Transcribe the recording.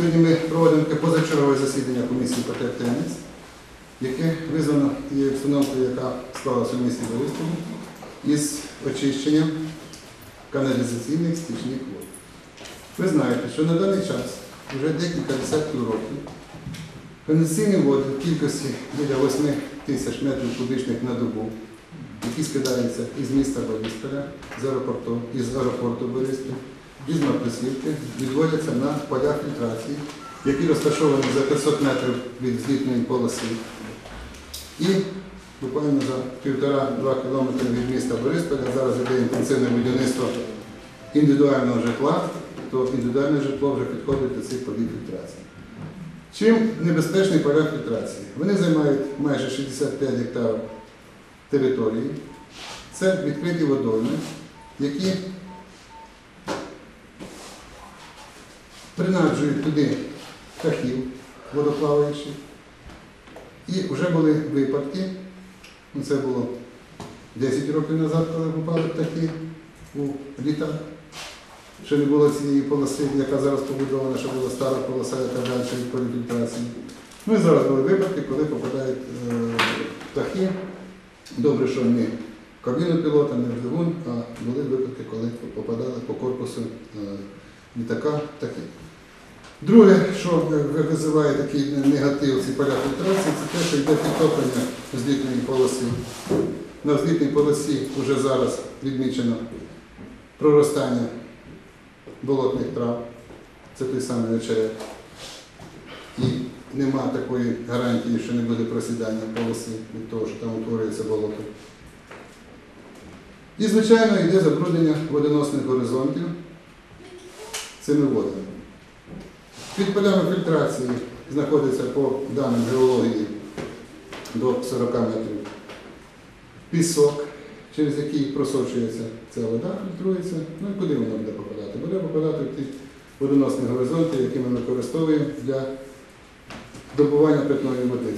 Сьогодні ми проводимо таке позачергове засідання комісії по ТЕНІС, яке визвано тією обстановкою, яка склалася в місті Бориспілі, із очищенням каналізаційних стічних вод. Ви знаєте, що на даний час вже декілька десятків років каналізаційні води в кількості біля 8 тисяч метрів кубічних на добу, які скидаються із міста Борисполя, з аеропорту, із аеропорту Бориспіль, із Мартусівки, відводяться на поля фільтрації, які розташовані за 500 метрів від злітної полоси. І буквально за півтора-два кілометри від міста Борисполя зараз іде інтенсивне будівництво індивідуального житла, то індивідуальне житло вже підходить до цих полів фільтрації. Чим небезпечні поля фільтрації? Вони займають майже 65 гектарів території. Це відкриті водойми, які принаджують туди птахів водоплаваючих. І вже були випадки, ну, це було 10 років назад, коли попали птахи у літак. Ще не було цієї полоси, яка зараз побудована, що була стара полоса, яка далі від поліфільтрації. Ну і зараз були випадки, коли попадають е, птахи. Добре, що не в кабіну пілота, не в двигун, а були випадки, коли попадали по корпусу е, літака птахи. Друге, що визиває такий негатив ці поля фільтрації, це те, що йде підтоплення злітної полоси. На злітній полосі вже зараз відмічено проростання болотних трав, це той самий очерет. І нема такої гарантії, що не буде просідання полоси від того, що там утворюється болото. І, звичайно, йде забруднення водоносних горизонтів цими водами. Під полями фільтрації знаходиться по даним геології до 40 метрів пісок, через який просочується ця вода, фільтрується. Ну і куди вона буде попадати? Буде попадати в ті водоносні горизонти, які ми використовуємо для добування питної води.